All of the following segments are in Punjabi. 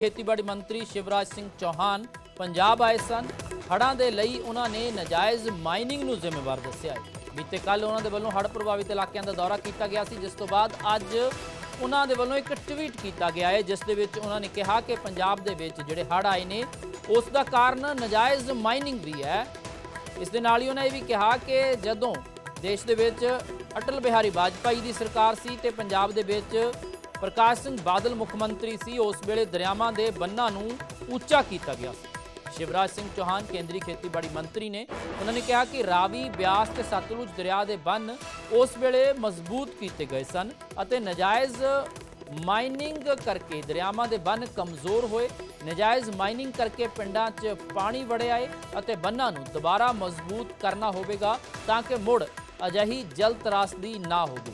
ਖੇਤੀਬਾੜੀ ਮੰਤਰੀ ਸ਼ਿਵਰਾਜ ਸਿੰਘ ਚੌਹਾਨ ਪੰਜਾਬ ਆਏ ਸਨ। ਹੜ੍ਹਾਂ ਦੇ ਲਈ ਉਹਨਾਂ ਨੇ ਨਜਾਇਜ਼ ਮਾਈਨਿੰਗ ਨੂੰ ਜ਼ਿੰਮੇਵਾਰ ਦੱਸਿਆ ਹੈ। ਬੀਤੇ ਕੱਲ ਉਹਨਾਂ ਦੇ ਵੱਲੋਂ ਹੜ੍ਹ ਪ੍ਰਭਾਵਿਤ ਇਲਾਕਿਆਂ ਦਾ ਦੌਰਾ ਕੀਤਾ ਗਿਆ ਸੀ। ਜਿਸ ਤੋਂ ਬਾਅਦ ਅੱਜ ਉਹਨਾਂ ਦੇ ਵੱਲੋਂ ਇੱਕ ਟਵੀਟ ਕੀਤਾ ਗਿਆ ਹੈ, ਜਿਸ ਦੇ ਵਿੱਚ ਉਹਨਾਂ ਨੇ ਕਿਹਾ ਕਿ ਪੰਜਾਬ ਦੇ ਵਿੱਚ ਜਿਹੜੇ ਹੜ੍ਹ ਆਏ ਨੇ, ਉਸ ਦਾ ਕਾਰਨ ਨਜਾਇਜ਼ ਮਾਈਨਿੰਗ ਵੀ ਹੈ। ਇਸ ਦੇ ਨਾਲ ਹੀ ਉਹਨਾਂ ਇਹ ਵੀ ਕਿਹਾ ਕਿ ਜਦੋਂ ਦੇਸ਼ ਦੇ ਵਿੱਚ ਅਟਲ ਬਿਹਾਰੀ ਵਾਜਪਾਈ ਦੀ ਸਰਕਾਰ ਸੀ ਤੇ ਪੰਜਾਬ ਦੇ ਵਿੱਚ ਪ੍ਰਕਾਸ਼ ਸਿੰਘ ਬਾਦਲ ਮੁੱਖ ਮੰਤਰੀ ਸੀ। ਉਸ ਵੇਲੇ ਦਰਿਆਵਾਂ ਦੇ ਬੰਨਾਂ ਨੂੰ ਉੱਚਾ ਕੀਤਾ ਗਿਆ ਸੀ। ਸ਼ਿਵਰਾਜ ਸਿੰਘ ਚੌਹਾਨ ਕੇਂਦਰੀ ਖੇਤੀਬਾੜੀ ਮੰਤਰੀ ਨੇ ਉਹਨਾਂ ਨੇ ਕਿਹਾ ਕਿ ਰਾਵੀ, ਬਿਆਸ ਤੇ ਸਤਲੁਜ ਦਰਿਆ ਦੇ ਬੰਨ ਉਸ ਵੇਲੇ ਮਜ਼ਬੂਤ ਕੀਤੇ ਗਏ ਸਨ ਅਤੇ ਨਜਾਇਜ਼ ਮਾਈਨਿੰਗ ਕਰਕੇ ਦਰਿਆਵਾਂ ਦੇ ਬੰਨ ਕਮਜ਼ੋਰ ਹੋਏ। ਨਜਾਇਜ਼ ਮਾਈਨਿੰਗ ਕਰਕੇ ਪਿੰਡਾਂ 'ਚ ਪਾਣੀ ਵੜਿਆ ਏ ਅਤੇ ਬੰਨਾਂ ਨੂੰ ਦੁਬਾਰਾ ਮਜ਼ਬੂਤ ਕਰਨਾ ਹੋਵੇਗਾ ਤਾਂ ਕਿ ਮੁੜ ਅਜਿਹੀ ਜਲ ਤਰਾਸਦੀ ਨਾ ਹੋਵੇ।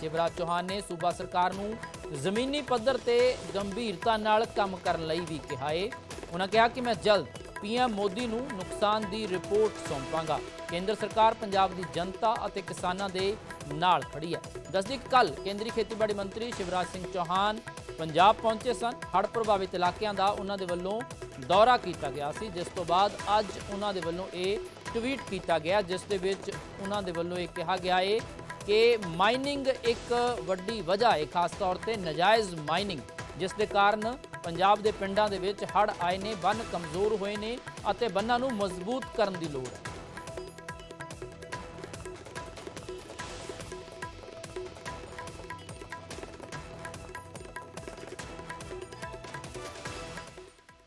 ਸ਼ਿਵਰਾਜ ਚੌਹਾਨ ਨੇ ਸੂਬਾ ਸਰਕਾਰ ਨੂੰ ਜ਼ਮੀਨੀ ਪੱਧਰ ਤੇ ਗੰਭੀਰਤਾ ਨਾਲ ਕੰਮ ਕਰਨ ਲਈ ਵੀ ਕਿਹਾ ਏ। ਉਹਨਾਂ ਕਿਹਾ ਕਿ ਮੈਂ ਜਲਦ ਪੀਐਮ ਮੋਦੀ ਨੂੰ ਨੁਕਸਾਨ ਦੀ ਰਿਪੋਰਟ ਸੌਂਪਾਂਗਾ। ਕੇਂਦਰ ਸਰਕਾਰ ਪੰਜਾਬ ਦੀ ਜਨਤਾ ਅਤੇ ਕਿਸਾਨਾਂ ਦੇ ਨਾਲ ਖੜੀ ਹੈ। ਦੱਸਦੀ ਕੱਲ ਕੇਂਦਰੀ ਖੇਤੀਬਾੜੀ ਮੰਤਰੀ ਸ਼ਿਵਰਾਜ ਸਿੰਘ ਚੌਹਾਨ ਪੰਜਾਬ ਪਹੁੰਚੇ ਸਨ। ਹੜ੍ਹ ਪ੍ਰਭਾਵਿਤ ਇਲਾਕਿਆਂ ਦਾ ਉਹਨਾਂ ਦੇ ਵੱਲੋਂ ਦੌਰਾ ਕੀਤਾ ਗਿਆ ਸੀ, ਜਿਸ ਤੋਂ ਬਾਅਦ ਅੱਜ ਉਹਨਾਂ ਦੇ ਵੱਲੋਂ ਇਹ ਟਵੀਟ ਕੀਤਾ ਗਿਆ, ਜਿਸ ਦੇ ਵਿੱਚ ਉਹਨਾਂ ਦੇ ਵੱਲੋਂ ਇਹ ਕਿਹਾ ਗਿਆ ਏ ਕਿ ਮਾਈਨਿੰਗ ਇੱਕ ਵੱਡੀ ਵਜ੍ਹਾ ਹੈ, ਖਾਸ ਤੌਰ ਤੇ ਨਜਾਇਜ਼ ਮਾਈਨਿੰਗ, ਜਿਸ ਦੇ ਕਾਰਨ ਪੰਜਾਬ ਦੇ ਪਿੰਡਾਂ ਦੇ ਵਿੱਚ ਹੜ੍ਹ ਆਏ ਨੇ, ਬੰਨ ਕਮਜ਼ੋਰ ਹੋਏ ਨੇ ਅਤੇ ਬੰਨਾਂ ਨੂੰ ਮਜ਼ਬੂਤ ਕਰਨ ਦੀ ਲੋੜ ਹੈ।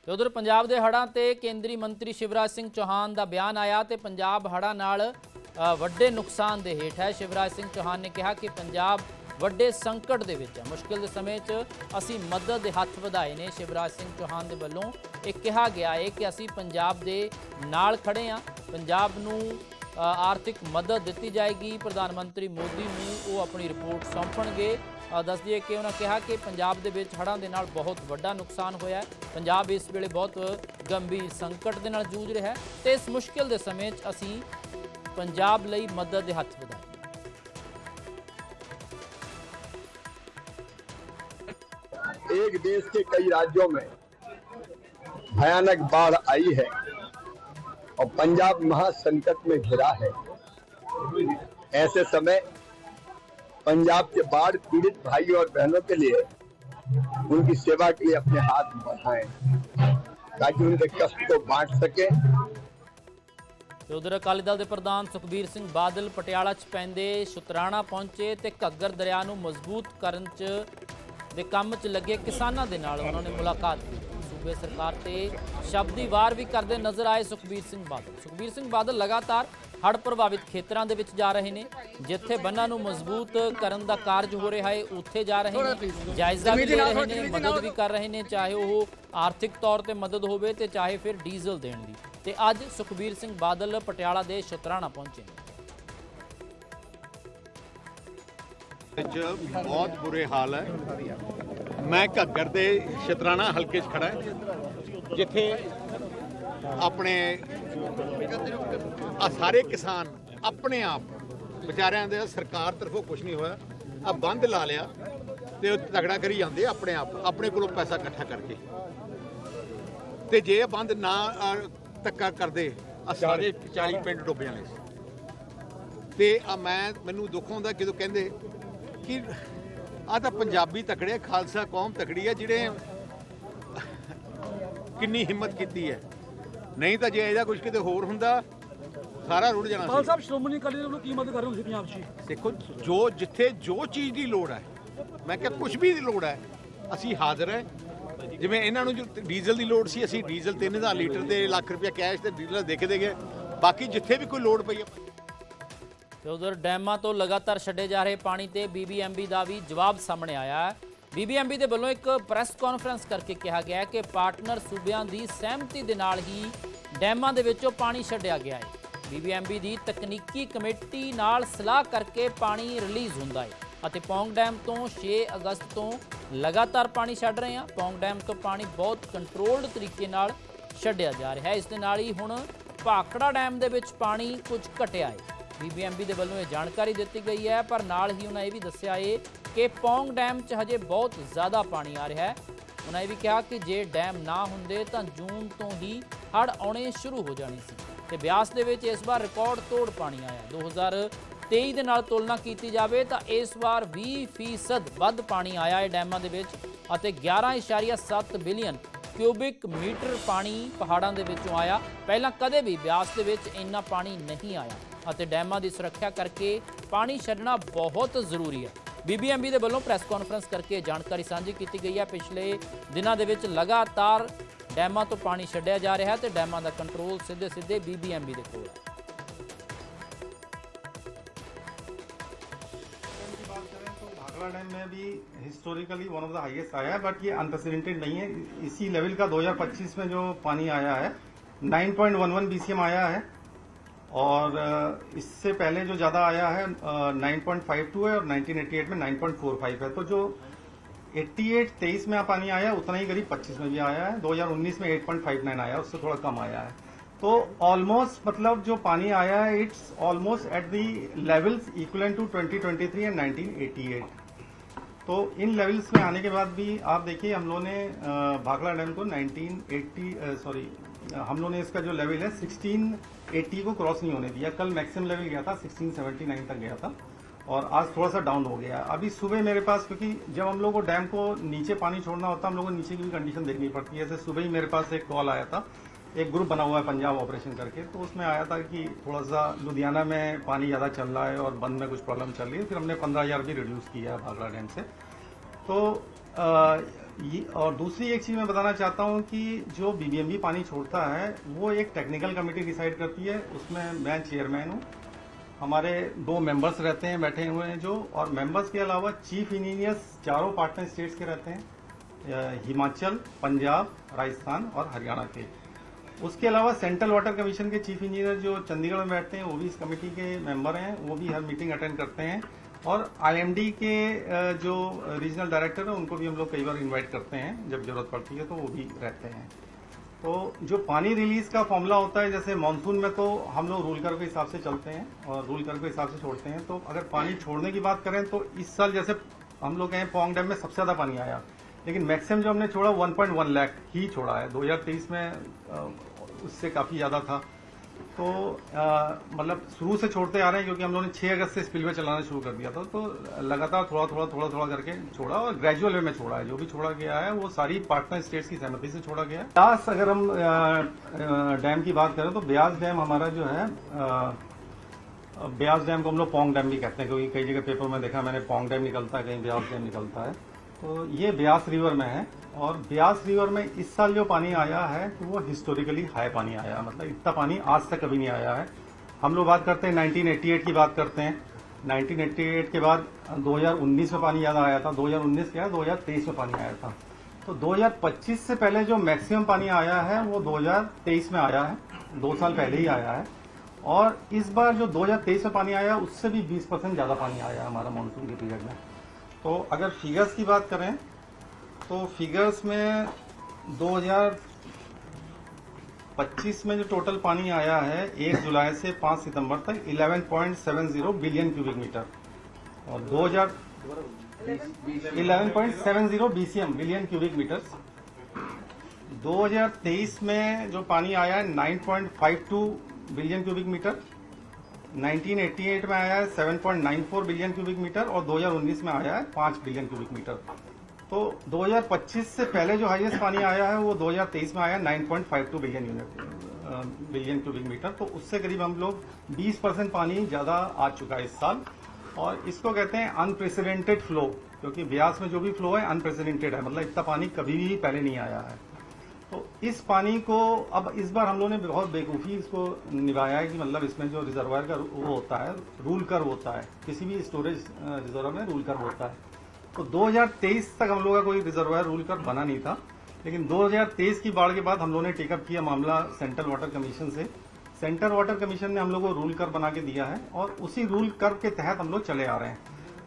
ਤੇ ਉਧਰ ਪੰਜਾਬ ਦੇ ਹੜ੍ਹਾਂ ਤੇ ਕੇਂਦਰੀ ਮੰਤਰੀ ਸ਼ਿਵਰਾਜ ਸਿੰਘ ਚੌਹਾਨ ਦਾ ਬਿਆਨ ਆਇਆ ਤੇ ਪੰਜਾਬ ਹੜ੍ਹਾਂ ਨਾਲ ਵੱਡੇ ਨੁਕਸਾਨ ਦੇ ਹੇਠ ਹੈ। ਸ਼ਿਵਰਾਜ ਸਿੰਘ ਚੌਹਾਨ ਨੇ ਕਿਹਾ ਕਿ ਪੰਜਾਬ ਵੱਡੇ ਸੰਕਟ ਦੇ ਵਿੱਚ ਹੈ। ਮੁਸ਼ਕਿਲ ਦੇ ਸਮੇਂ 'ਚ ਅਸੀਂ ਮਦਦ ਦੇ ਹੱਥ ਵਧਾਏ ਨੇ। ਸ਼ਿਵਰਾਜ ਸਿੰਘ ਚੌਹਾਨ ਦੇ ਵੱਲੋਂ ਇਹ ਕਿਹਾ ਗਿਆ ਹੈ ਕਿ ਅਸੀਂ ਪੰਜਾਬ ਦੇ ਨਾਲ ਖੜੇ ਹਾਂ। ਪੰਜਾਬ ਨੂੰ ਆਰਥਿਕ ਮਦਦ ਦਿੱਤੀ ਜਾਏਗੀ। ਪ੍ਰਧਾਨ ਮੰਤਰੀ ਮੋਦੀ ਨੂੰ ਉਹ ਆਪਣੀ ਰਿਪੋਰਟ ਸੌਂਪਣਗੇ। ਅ, ਦੱਸ ਦਈਏ ਕਿ ਉਹਨਾਂ ਕਿਹਾ ਕਿ ਪੰਜਾਬ ਦੇ ਵਿੱਚ ਹੜ੍ਹਾਂ ਦੇ ਨਾਲ ਬਹੁਤ ਵੱਡਾ ਨੁਕਸਾਨ ਹੋਇਆ ਪੰਜਾਬ ਇਸ ਵੇਲੇ ਬਹੁਤ ਗੰਭੀਰ ਸੰਕਟ ਦੇ ਨਾਲ ਜੂਝ ਰਿਹਾ ਹੈ ਤੇ ਇਸ ਮੁਸ਼ਕਿਲ ਦੇ ਸਮੇਂ 'ਚ ਅਸੀਂ ਪੰਜਾਬ ਲਈ ਮਦਦ ਦੇ ਹੱਥ ਵਧਾਏ एक देश के कई राज्यों में भयानक बाढ़ आई है और पंजाब महासंकट में घिरा है ऐसे समय पंजाब के बाढ़ पीड़ित भाई और बहनों के लिए उनकी सेवा के लिए अपने हाथ बढ़ाएं ताकि उनके कष्ट को बांट सके ਤੇ ਉਧਰ ਅਕਾਲੀ ਦਲ ਦੇ ਪ੍ਰਧਾਨ ਸੁਖਬੀਰ ਸਿੰਘ ਬਾਦਲ ਪਟਿਆਲਾ 'ਚ ਪੈਂਦੇ ਸ਼ੁਤਰਾਣਾ ਪਹੁੰਚੇ ਤੇ ਘੱਗਰ ਦਰਿਆ ਨੂੰ ਮਜ਼ਬੂਤ ਕਰਨ 'ਚ ਦੇ ਕੰਮ 'ਚ ਲੱਗੇ ਕਿਸਾਨਾਂ ਦੇ ਨਾਲ। ਉਹਨਾਂ ਨੇ ਮੁਲਾਕਾਤ ਕੀਤੀ। ਸੂਬੇ ਸਰਕਾਰ ਤੇ ਸ਼ਬਦੀ ਵਾਰ ਵੀ ਕਰਦੇ ਨਜ਼ਰ ਆਏ ਸੁਖਬੀਰ ਸਿੰਘ ਬਾਦਲ। ਸੁਖਬੀਰ ਸਿੰਘ ਬਾਦਲ ਲਗਾਤਾਰ ਹੜ੍ਹ ਪ੍ਰਭਾਵਿਤ ਖੇਤਰਾਂ ਦੇ ਵਿੱਚ ਜਾ ਰਹੇ ਨੇ। ਜਿੱਥੇ ਬੰਨਾਂ ਨੂੰ ਮਜ਼ਬੂਤ ਕਰਨ ਦਾ ਕਾਰਜ ਹੋ ਰਿਹਾ ਹੈ ਉੱਥੇ ਜਾ ਰਹੇ ਨੇ। ਜਾਇਜ਼ਾ ਵੀ ਲੈ ਰਹੇ ਨੇ ਮਦਦ ਵੀ ਕਰ ਰਹੇ ਨੇ ਚਾਹੇ ਉਹ ਆਰਥਿਕ ਤੌਰ ਤੇ ਮਦਦ ਹੋਵੇ ਤੇ ਚਾਹੇ ਫਿਰ ਡੀਜ਼ਲ ਦੇਣ ਦੀ। ਤੇ ਅੱਜ ਸੁਖਬੀਰ ਸਿੰਘ ਬਾਦਲ ਪਟਿਆਲਾ ਦੇ ਸ਼ਤਰਾਣਾ ਪਹੁੰਚੇ ਅੱਜ ਬਹੁਤ ਬੁਰੇ ਹਾਲ ਹੈ। ਮੈਂ ਘੱਗਰ ਦੇ ਸ਼ਤਰਾਣਾ ਹਲਕੇ 'ਚ ਖੜਾ ਜਿੱਥੇ ਆਪਣੇ ਆ ਸਾਰੇ ਕਿਸਾਨ ਆਪਣੇ ਆਪ ਵਿਚਾਰਿਆਂ ਦੇ ਸਰਕਾਰ ਤਰਫੋਂ ਕੁਝ ਨਹੀਂ ਹੋਇਆ। ਆ ਬੰਦ ਲਾ ਲਿਆ ਤੇ ਉਹ ਤਗੜਾ ਕਰੀ ਜਾਂਦੇ ਆਪਣੇ ਆਪ, ਆਪਣੇ ਕੋਲੋਂ ਪੈਸਾ ਇਕੱਠਾ ਕਰਕੇ। ਤੇ ਜੇ ਬੰਦ ਨਾ ਧੱਕਾ ਕਰਦੇ ਆ ਸਾਰੇ 40 ਪਿੰਡ ਡੁੱਬ ਜਾਣੇ ਸੀ ਤੇ ਆ ਮੈਂ ਮੈਨੂੰ ਦੁੱਖ ਹੁੰਦਾ ਜਦੋਂ ਕਹਿੰਦੇ ਕਿ ਆ ਤਾਂ ਪੰਜਾਬੀ ਤਕੜੇ ਖਾਲਸਾ ਕੌਮ ਤਕੜੀ ਹੈ ਜਿਹੜੇ ਕਿੰਨੀ ਹਿੰਮਤ ਕੀਤੀ ਹੈ। ਨਹੀਂ ਤਾਂ ਜੇ ਇਹਦਾ ਕੁਝ ਕਿਤੇ ਹੋਰ ਹੁੰਦਾ ਸਾਰਾ ਰੁੜ ਜਾਣਾ ਪਾਲ ਸੀ। ਸਾਹਿਬ ਸ਼੍ਰੋਮਣੀ ਅਕਾਲੀ ਦਲ ਨੂੰ ਕੀ ਮਦਦ ਕਰ ਰਹੇ ਹੋ ਤੁਸੀਂ ਪੰਜਾਬ 'ਚ? ਜੀ? ਦੇਖੋ ਜੋ ਜਿੱਥੇ ਜੋ ਚੀਜ਼ ਦੀ ਲੋੜ ਹੈ ਮੈਂ ਕਿਹਾ ਕੁਝ ਵੀ ਦੀ ਲੋੜ ਹੈ ਅਸੀਂ ਹਾਜ਼ਰ ਹੈ। ਜਿਵੇਂ ਇਹਨਾਂ ਨੂੰ ਜੋ ਡੀਜ਼ਲ ਦੀ ਲੋੜ ਸੀ, ਅਸੀਂ ਡੀਜ਼ਲ 3000 ਲੀਟਰ ਦੇ ਲੱਖ ਰੁਪਏ ਕੈਸ਼ ਤੇ ਡੀਲਰ ਦੇ ਕੇ ਦੇ ਗਏ। ਬਾਕੀ ਜਿੱਥੇ ਵੀ ਕੋਈ ਲੋੜ ਪਈ ਹੈ ਤੇ ਉਧਰ ਡੈਮਾਂ ਤੋਂ ਲਗਾਤਾਰ ਛੱਡੇ ਜਾ ਰਹੇ ਪਾਣੀ ਤੇ ਬੀਬੀਐਮਬੀ ਦਾ ਵੀ ਜਵਾਬ ਸਾਹਮਣੇ ਆਇਆ ਹੈ। ਬੀਬੀਐਮਬੀ ਦੇ ਵੱਲੋਂ ਇੱਕ ਪ੍ਰੈਸ ਕਾਨਫਰੰਸ ਕਰਕੇ ਕਿਹਾ ਗਿਆ ਹੈ ਕਿ ਪਾਰਟਨਰ ਸੂਬਿਆਂ ਦੀ ਸਹਿਮਤੀ ਦੇ ਨਾਲ ਹੀ ਡੈਮਾਂ ਦੇ ਵਿੱਚੋਂ ਪਾਣੀ ਛੱਡਿਆ ਗਿਆ ਹੈ। ਬੀਬੀਐਮਬੀ ਦੀ ਤਕਨੀਕੀ ਕਮੇਟੀ ਨਾਲ ਸਲਾਹ ਕਰਕੇ ਪਾਣੀ ਰਿਲੀਜ਼ ਹੁੰਦਾ ਹੈ ਅਤੇ ਪੌਂਗ ਡੈਮ ਤੋਂ 6 ਅਗਸਤ ਤੋਂ ਲਗਾਤਾਰ ਪਾਣੀ ਛੱਡ ਰਹੇ ਹਾਂ। ਪੌਂਗ ਡੈਮ ਤੋਂ ਪਾਣੀ ਬਹੁਤ ਕੰਟਰੋਲਡ ਤਰੀਕੇ ਨਾਲ ਛੱਡਿਆ ਜਾ ਰਿਹਾ ਹੈ। ਇਸ ਦੇ ਨਾਲ ਹੀ ਹੁਣ ਭਾਖੜਾ ਡੈਮ ਦੇ ਵਿੱਚ ਪਾਣੀ ਕੁਝ ਘਟਿਆ ਹੈ। ਬੀਬੀਐਮਬੀ ਦੇ ਵੱਲੋਂ ਇਹ ਜਾਣਕਾਰੀ ਦਿੱਤੀ ਗਈ ਹੈ, ਪਰ ਨਾਲ ਹੀ ਉਹਨਾਂ ਇਹ ਵੀ ਦੱਸਿਆ ਹੈ ਕਿ ਪੌਂਗ ਡੈਮ 'ਚ ਹਜੇ ਬਹੁਤ ਜ਼ਿਆਦਾ ਪਾਣੀ ਆ ਰਿਹਾ ਹੈ। ਉਹਨਾਂ ਇਹ ਵੀ ਕਿਹਾ ਕਿ ਜੇ ਡੈਮ ਨਾ ਹੁੰਦੇ ਤਾਂ ਜੂਨ ਤੋਂ ਹੀ ਹੜ੍ਹ ਆਉਣੇ ਸ਼ੁਰੂ ਹੋ ਜਾਣੇ ਸੀ ਤੇ ਬਿਆਸ ਦੇ ਵਿੱਚ ਇਸ ਵਾਰ ਰਿਕਾਰਡ ਤੋੜ ਪਾਣੀ ਆਇਆ। 2023 ਦੇ ਨਾਲ ਤੁਲਨਾ ਕੀਤੀ ਜਾਵੇ ਤਾਂ ਇਸ ਵਾਰ 20% ਵੱਧ ਪਾਣੀ ਆਇਆ ਹੈ ਡੈਮਾਂ ਦੇ ਵਿੱਚ ਅਤੇ 11.7 ਬਿਲੀਅਨ ਕਿਊਬਿਕ ਮੀਟਰ ਪਾਣੀ ਪਹਾੜਾਂ ਦੇ ਵਿੱਚੋਂ ਆਇਆ। ਪਹਿਲਾਂ ਕਦੇ ਵੀ ਬਿਆਸ ਦੇ ਵਿੱਚ ਇੰਨਾ ਪਾਣੀ ਨਹੀਂ ਆਇਆ ਅਤੇ ਡੈਮਾਂ ਦੀ ਸੁਰੱਖਿਆ ਕਰਕੇ ਪਾਣੀ ਛੱਡਣਾ ਬਹੁਤ ਜ਼ਰੂਰੀ ਹੈ। ਬੀਬੀਐਮਬੀ ਦੇ ਵੱਲੋਂ ਪ੍ਰੈਸ ਕਾਨਫਰੰਸ ਕਰਕੇ ਇਹ ਜਾਣਕਾਰੀ ਸਾਂਝੀ ਕੀਤੀ ਗਈ ਹੈ। ਪਿਛਲੇ ਦਿਨਾਂ ਦੇ ਵਿੱਚ ਲਗਾਤਾਰ ਡੈਮਾਂ ਤੋਂ ਪਾਣੀ ਛੱਡਿਆ ਜਾ ਰਿਹਾ ਹੈ ਤੇ ਡੈਮਾਂ ਦਾ ਕੰਟਰੋਲ ਸਿੱਧੇ ਸਿੱਧੇ ਬੀਬੀਐਮਬੀ ਦੇ ਕੋਲ ਹੈ। डैम में भी historically one of the highest आया है बट ये अनप्रेसिडेंटेड नहीं है। इसी लेवल का 2025 में जो पानी आया है 9.11 बीसीएम आया है और इससे पहले जो ज़्यादा आया है अ, 9.52 है और 1988 में 9.45 है। तो जो 88 23 में पानी आया उतना ही करीब 25 में भी आया है। 2019 में 8.59 आया उससे थोड़ा कम आया है। तो ऑलमोस्ट मतलब जो पानी आया है it's almost at the levels equal to 2023 and 1988 तो इन लेवल्स में आने के बाद भी आप देखिए, हम लोगों ने भाखड़ा डैम को 1980 सॉरी हम लोगों ने इसका जो लेवल है 1680 को क्रॉस नहीं होने दिया। कल मैक्सिमम लेवल गया था 1679 तक गया था। और आज थोड़ा सा डाउन हो गया अभी सुबह मेरे पास, क्योंकि जब हम लोग को डैम को नीचे पानी छोड़ना होता है हम लोग को नीचे की भी कंडीशन देखनी पड़ती है। जैसे सुबह ही मेरे पास एक कॉल आया था एक ग्रुप बना हुआ है पंजाब ऑपरेशन करके तो उसमें आया था कि थोड़ा सा लुधियाना में पानी ज़्यादा चल रहा है और बंद में कुछ प्रॉब्लम चल रही है फिर हमने पंद्रह हज़ार भी रिड्यूस किया है भाखड़ा डैम से। तो आ, ये और दूसरी एक चीज़ मैं बताना चाहता हूँ कि जो बीबीएमबी पानी छोड़ता है वो एक टेक्निकल कमेटी डिसाइड करती है उसमें मैं चेयरमैन हूँ। हमारे दो मेंबर्स रहते हैं बैठे हुए हैं जो और मेंबर्स के अलावा चीफ इंजीनियर्स चारों पार्टनर स्टेट्स के रहते हैं हिमाचल पंजाब राजस्थान और हरियाणा के। उसके अलावा सेंट्रल वाटर कमीशन के चीफ इंजीनियर जो चंडीगढ़ में बैठते हैं, वो भी इस कमेटी के मेंबर हैं, वो भी हर मीटिंग अटेंड करते हैं। और आईएमडी के जो रीजनल डायरेक्टर हैं, उनको भी हम लोग कई बार इनवाइट करते हैं, जब ज़रूरत पड़ती है तो वो भी रहते हैं। तो जो पानी रिलीज़ का फॉर्मूला होता है, जैसे मानसून में तो हम लोग रूल कर के हिसाब से चलते हैं, और रूल कर के हिसाब से छोड़ते हैं। तो अगर पानी छोड़ने की बात करें तो इस साल जैसे हम लोग गए पोंग डैम में, सबसे ज़्यादा पानी आया। लेकिन मैक्सिमम जो हमने छोड़ा 1.1 लाख ही छोड़ा है। 2023 में उससे काफ़ी ज़्यादा था। तो मतलब शुरू से छोड़ते आ रहे हैं क्योंकि हम लोगों ने 6 अगस्त से स्पिलवे चलाना शुरू कर दिया था। तो लगातार थोड़ा थोड़ा थोड़ा थोड़ा करके छोड़ा और ग्रेजुअल वे में छोड़ा है। जो भी छोड़ा गया है, वो सारी पार्टनर स्टेट्स की सहमति से छोड़ा गया है। ब्यास, अगर हम डैम की बात करें तो ब्यास डैम हमारा जो है ब्यास डैम को हम लोग पोंग डैम भी कहते हैं, क्योंकि कई जगह पेपर में देखा मैंने पोंग डैम निकलता है, कहीं ब्यास डैम निकलता है। तो ये ब्यास रिवर में है और ब्यास रिवर में इस साल जो पानी आया है तो वो हिस्टोरिकली हाई पानी आया है। मतलब इतना पानी आज तक कभी नहीं आया है। हम लोग बात करते हैं 1988 की बात करते हैं। 1988 के बाद 2019 में पानी ज़्यादा आया था 2019 क्या 2023 में पानी आया था। तो 2025 से पहले जो मैक्सिमम पानी आया है, वो 2023 में आया है। दो साल पहले ही आया है। और इस बार जो 2023 में पानी आया, उससे भी 20 परसेंट ज़्यादा पानी आया हमारा मानसून के पीरियड में। तो अगर फिगर्स की बात करें तो फिगर्स में 2025 में जो टोटल पानी आया है 1 जुलाई से 5 सितंबर तक 11.70 बिलियन क्यूबिक मीटर और 2000 11.70 बीसीएम बिलियन क्यूबिक मीटर्स 2023 में जो पानी आया है 9.52 बिलियन क्यूबिक मीटर 1988 में आया है 7.94 बिलियन क्यूबिक मीटर और 2019 में आया है 5 बिलियन क्यूबिक मीटर। तो 2025 से पहले जो हाईएस्ट पानी आया है, वो 2023 में आया 9.52 billion unit billion cubic metre. तो उससे करीब हम लोग 20 परसेंट पानी ज़्यादा आ चुका है इस साल। और इसको कहते हैं अनप्रेसिडेंटेड फ्लो क्योंकि ब्यास में जो भी फ्लो है अनप्रेसिडेंटेड है। मतलब इतना पानी कभी भी पहले नहीं आया है। तो इस पानी को अब इस बार हम लोगों ने बहुत बेवकूफ़ी इसको निभाया है कि मतलब इसमें जो रिजर्वायर का वो होता है रूल कर्व होता है, किसी भी स्टोरेज रिजर्वर में रूल कर्व होता है। तो 2023 तक हम लोग का कोई रिजर्वायर रूल कर बना नहीं था, लेकिन 2023 की बाढ़ के बाद हम लोगों ने टेकअप किया मामला सेंट्रल वाटर कमीशन से। सेंट्रल वाटर कमीशन ने हम लोग को रूल कर बना के दिया है और उसी रूल कर्व के तहत हम लोग चले आ रहे हैं।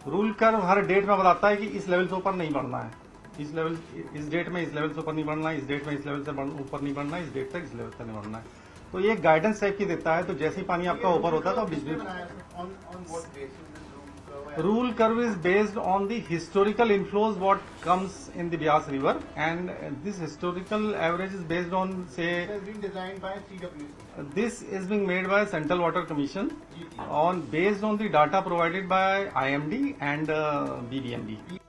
रूल कर्व हर डेट में बताता है कि इस लेवल से ऊपर नहीं बढ़ना है। इस लेवल इस डेट में इस लेवल से ऊपर नहीं बढ़ना है इस डेट में इस लेवल से ऊपर नहीं बढ़ना है इस डेट तक इस लेवल से नहीं बढ़ना है। तो ये गाइडेंस टाइप की देता है तो जैसे ही पानी आपका ऊपर होता है तो आप बिजली rule curve is based on the historical inflows what comes in the Beas river and this historical average is based on से this is being made by central water commission on based on the data provided by I MD and BBMD